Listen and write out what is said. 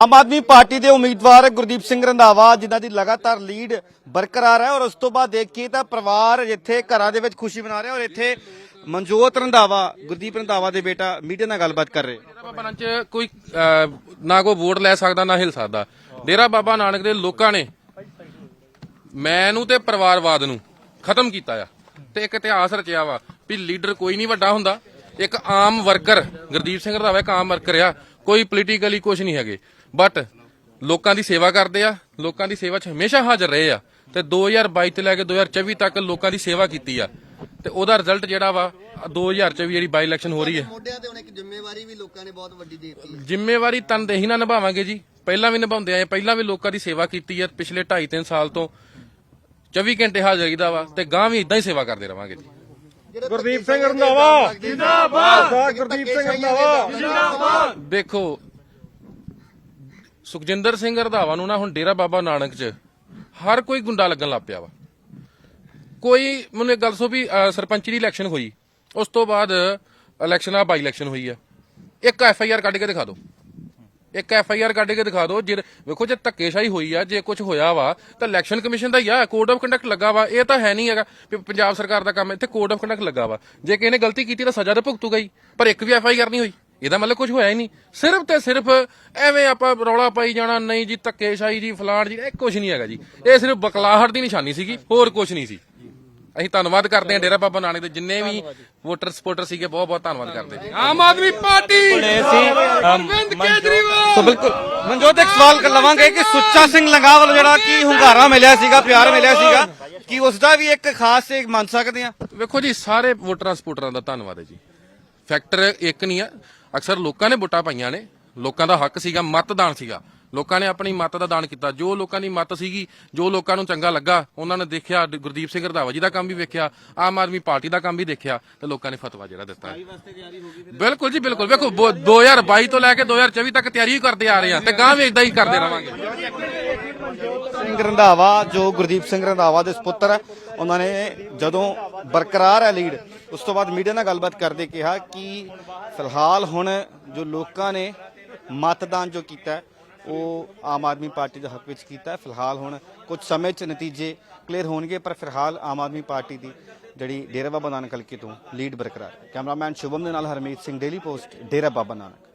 ਆਮ Aadmi party ਦੇ ਉਮੀਦਵਾਰ ਗੁਰਦੀਪ ਸਿੰਘ ਰੰਧਾਵਾ, ਜਿਨ੍ਹਾਂ ਦੀ ਲਗਾਤਾਰ ਲੀਡ ਬਰਕਰਾਰ ਹੈ ਔਰ ਉਸ ਤੋਂ ਬਾਅਦ ਦੇਖੀਏ ਤਾਂ ਪਰਿਵਾਰ ਇੱਥੇ ਘਰਾਂ ਦੇ ਵਿੱਚ ਖੁਸ਼ੀ ਮਨਾ ਰਿਹਾ ਔਰ ਇੱਥੇ ਮਨਜੋਤ ਰੰਧਾਵਾ, ਗੁਰਦੀਪ ਰੰਧਾਵਾ ਦੇ ਬੇਟਾ ਮੀਡੀਆ ਨਾਲ ਗੱਲਬਾਤ ਕਰ ਰਹੇ। ਡੇਰਾ ਬਾਬਾ ਨਾਨਕ ਚ ਕੋਈ ਨਾ ਕੋਈ ਵੋਟ ਲੈ ਸਕਦਾ, ਨਾ ਹਿਲ ਸਕਦਾ। ਡੇਰਾ ਬਾਬਾ ਨਾਨਕ ਦੇ ਲੋਕਾਂ ਨੇ ਮੈਨੂੰ ਤੇ ਪਰਿਵਾਰਵਾਦ ਨੂੰ ਖਤਮ ਕੀਤਾ ਆ ਤੇ ਇੱਕ ਇਤਿਹਾਸ ਰਚਿਆ ਵਾ ਵੀ ਲੀਡਰ ਕੋਈ ਨਹੀਂ ਵੱਡਾ ਹੁੰਦਾ। ਇੱਕ ਆਮ ਵਰਕਰ, ਗੁਰਦੀਪ ਸਿੰਘ ਰੰਧਾਵਾ ਇੱਕ ਆਮ ਵਰਕਰ ਆ, ਕੋਈ ਪੋਲੀਟੀਕਲੀ ਕੁਝ ਨਹੀਂ ਹੈਗੇ। ਬਟ ਲੋਕਾਂ ਦੀ ਸੇਵਾ ਕਰਦੇ ਆ ਲੋਕਾਂ ਦੀ ਸੇਵਾ 'ਚ ਹਮੇਸ਼ਾ ਹਾਜ਼ਰ ਰਹੇ ਆ। ਤੇ 2022 ਤੋਂ ਲੈ ਕੇ 2024 ਤੱਕ ਲੋਕਾਂ ਦੀ ਸੇਵਾ ਕੀਤੀ ਆ। ਤੇ ਉਹਦਾ ਰਿਜ਼ਲਟ ਜਿਹੜਾ ਵਾ 2024 ਜਿਹੜੀ ਬਾਈ ਇਲੈਕਸ਼ਨ ਹੋ ਰਹੀ ਹੈ। ਮੋਢਿਆਂ ਤੇ ਹੁਣ ਇੱਕ ਜ਼ਿੰਮੇਵਾਰੀ ਵੀ ਲੋਕਾਂ ਨੇ ਬਹੁਤ ਵੱਡੀ ਦੇ ਦਿੱਤੀ ਹੈ। ਜ਼ਿੰਮੇਵਾਰੀ ਤਨਦੇਹੀ ਨਾਲ ਨਿਭਾਵਾਂਗੇ ਜੀ। ਪਹਿਲਾਂ ਵੀ ਨਿਭਾਉਂਦੇ ਆਏ ਪਹਿਲਾਂ ਵੀ ਲੋਕਾਂ ਦੀ ਸੇਵਾ ਕੀਤੀ ਹੈ ਪਿਛਲੇ 2.5 3 ਸਾਲ ਤੋਂ 24 ਘੰਟੇ ਹਾਜ਼ਰ ਰਹੀਦਾ ਵਾ ਤੇ ਗਾਂ ਵੀ ਇਦਾਂ ਹੀ ਸੇਵਾ ਕਰਦੇ ਰਵਾਂਗੇ ਜੀ। ਗੁਰਦੀਪ ਸਿੰਘ ਰੰਧਾਵਾ। ਜਿੰਦਾਬਾਦ ਗੁਰਦੀਪ ਸਿੰਘ ਰੰਧਾਵਾ। ਦੇਖੋ ਸੁਖਜਿੰਦਰ ਸਿੰਘ ਰਧਾਵਾ ਨੂੰ ਨਾ ਹੁਣ ਡੇਰਾ ਬਾਬਾ ਨਾਨਕ 'ਚ ਹਰ ਕੋਈ ਗੁੰਡਾ ਲੱਗਣ ਲੱਗ ਪਿਆ ਵਾ। ਕੋਈ ਮੈਨੂੰ ਇੱਕ ਗੱਲ ਸੋ ਵੀ ਅਹ, ਸਰਪੰਚੀ ਦੀ ਇਲੈਕਸ਼ਨ ਹੋਈ। ਉਸ ਤੋਂ ਬਾਅਦ ਇਲੈਕਸ਼ਨ ਆ ਬਾਈ ਇਲੈਕਸ਼ਨ ਹੋਈ ਆ। ਇੱਕ ਐਫ ਆਈ ਆਰ ਕੱਢ ਕੇ ਦਿਖਾ ਦਿਓ। ਇੱਕ ਐਫ ਆਈ ਆਰ ਕੱਢ ਕੇ ਦਿਖਾ ਦਿਓ ਜੇ ਵੇਖੋ ਜੇ ਧੱਕੇਸ਼ਾਹੀ ਹੋਈ ਆ ਜੇ ਕੁਝ ਹੋਇਆ ਵਾ ਤਾਂ ਇਲੈਕਸ਼ਨ ਕਮਿਸ਼ਨ ਦਾ ਹੀ ਆ। ਕੋਡ ਆਫ ਕੰਡਕਟ ਲੱਗਾ ਵਾ। ਇਹ ਤਾਂ ਹੈ ਨਹੀਂ ਹੈਗਾ ਵੀ ਪੰਜਾਬ ਸਰਕਾਰ ਦਾ ਕੰਮ ਇੱਥੇ ਕੋਡ ਆਫ ਕੰਡਕਟ ਲੱਗਾ ਵਾ। ਜੇ ਕਿਸੇ ਨੇ ਗਲਤੀ ਕੀਤੀ ਤਾਂ ਸਜ਼ਾ ਤਾਂ ਭੁਗਤੂਗਾ ਹੀ। ਪਰ ਇੱਕ ਵੀ ਐਫ ਆਈ ਆਰ ਨਹੀਂ ਹੋਈ। ਇਹਦਾ ਮਤਲਬ ਕੁਝ ਹੋਇਆ ਹੀ ਨਹੀਂ। ਸਿਰਫ ਤੇ ਸਿਰਫ ਐਵੇਂ ਆਪਾਂ ਰੌਲਾ ਪਾਈ ਜਾਣਾ ਨਹੀਂ ਜੀ ਧੱਕੇਸ਼ਾਹੀ ਜੀ ਫਲਾਣ ਜੀ ਇਹ ਕੁਝ ਨਹੀਂ ਹੈਗਾ ਜੀ। ਇਹ ਸਿਰਫ ਬਕਲਾਹਟ ਦੀ ਨਿਸ਼ਾਨੀ ਸੀਗੀ ਹੋਰ ਕੁਝ ਨਹੀਂ ਸੀ। ਅਸੀਂ ਧੰਨਵਾਦ ਕਰਦੇ ਹਾਂ ਡੇਰਾ ਬਾਬਾ ਨਾਨਕ ਦੇ ਜਿੰਨੇ ਵੀ ਵੋਟਰ ਸਪੋਰਟਰ ਸੀਗੇ ਬਹੁਤ ਬਹੁਤ ਧੰਨਵਾਦ ਕਰਦੇ ਹਾਂ। ਆਮ ਆਦਮੀ ਪਾਰਟੀ! ਅਰਵਿੰਦ ਕੇਜਰੀਵਾਲ! ਸੋ ਬਿਲਕੁਲ ਮਨਜੋਤ ਇੱਕ ਸਵਾਲ ਕਰ ਲਵਾਂਗੇ ਕਿ ਸੁੱਚਾ ਸਿੰਘ ਲੰਗਾ ਵੱਲੋਂ ਜਿਹੜਾ ਕੀ ਹੁੰਗਾਰਾ ਮਿਲਿਆ ਸੀਗਾ ਪਿਆਰ ਮਿਲਿਆ ਸੀਗਾ ਕੀ ਉਸ ਦਾ ਵੀ ਇੱਕ ਖਾਸ ਇੱਕ ਮੰਨ ਸਕਦੇ ਆ ਵੇਖੋ ਜੀ ਸਾਰੇ ਵੋਟਰਾਂ ਸਪੋਰਟਰਾਂ ਦਾ ਧੰਨਵਾਦ ਹੈ ਜੀ। ਫੈਕਟਰ ਇੱਕ ਨਹੀਂ ਆ ਅਕਸਰ ਲੋਕਾਂ ਨੇ ਵੋਟਾਂ ਪਾਈਆਂ ਨੇ। ਲੋਕਾਂ ਦਾ ਹੱਕ ਸੀਗਾ ਮਤਦਾਨ ਸੀਗਾ। ਲੋਕਾਂ ਨੇ ਆਪਣੀ ਮਤ ਦਾ ਦਾਨ ਕੀਤਾ। ਜੋ ਲੋਕਾਂ ਦੀ ਮਤ ਸੀਗੀ ਜੋ ਲੋਕਾਂ ਨੂੰ ਚੰਗਾ ਲੱਗਾ ਉਹਨਾਂ ਨੇ ਦੇਖਿਆ ਗੁਰਦੀਪ ਸਿੰਘ ਰਧਾਵਾ ਜੀ ਦਾ ਕੰਮ ਵੀ ਵੇਖਿਆ ਆਮ ਆਦਮੀ ਪਾਰਟੀ ਦਾ ਕੰਮ ਵੀ ਦੇਖਿਆ ਤੇ ਲੋਕਾਂ ਨੇ ਫਤਵਾ ਜਿਹੜਾ ਦਿੱਤਾ। ਬਿਲਕੁਲ ਜੀ ਬਿਲਕੁਲ। ਵੇਖੋ ਬੋ- 2022 ਤੋਂ ਲੈ ਕੇ 2024 ਤੱਕ ਤਿਆਰੀ ਕਰਦੇ ਆ ਰਹੇ ਆ ਤੇ ਗਾਂ ਵੀ ਇਦਾਂ ਹੀ ਕਰਦੇ ਰਵਾਂਗੇ। ਸਿੰਘ ਰੰਧਾਵਾ ਜੋ ਗੁਰਦੀਪ ਸਿੰਘ ਰੰਧਾਵਾ ਦੇ ਸੁਪੁੱਤਰ ਉਹਨਾਂ ਨੇ ਜਦੋਂ ਬਰਕਰਾਰ ਹੈ ਲੀਡ ਉਸ ਤੋਂ ਬਾਅਦ ਮੀਡੀਆ ਨਾਲ ਗੱਲਬਾਤ ਕਰਦੇ ਕਿਹਾ ਕਿ ਫਿਲਹਾਲ ਹੁਣ ਜੋ ਲੋਕਾਂ ਨੇ ਮਤਦਾਨ ਜੋ ਕੀਤਾ ਉਹ ਆਮ ਆਦਮੀ ਪਾਰਟੀ ਦੇ ਹੱਕ ਵਿੱਚ ਕੀਤਾ ਫਿਲਹਾਲ ਹੁਣ ਕੁਝ ਸਮੇਂ 'ਚ ਨਤੀਜੇ ਕਲੀਅਰ ਹੋਣਗੇ, ਪਰ ਫਿਲਹਾਲ ਆਮ ਆਦਮੀ ਪਾਰਟੀ ਦੀ ਜਿਹੜੀ ਡੇਰਾ ਬਾਬਾ ਨਾਨਕ ਹਲਕੇ ਤੋਂ ਲੀਡ ਬਰਕਰਾਰ ਕੈਮਰਾਮੈਨ ਸ਼ੁਭਮ ਦੇ ਨਾਲ ਹਰਮੀਤ ਸਿੰਘ ਡੇਲੀ ਪੋਸਟ ਡੇਰਾ ਬਾਬਾ ਨਾਨਕ।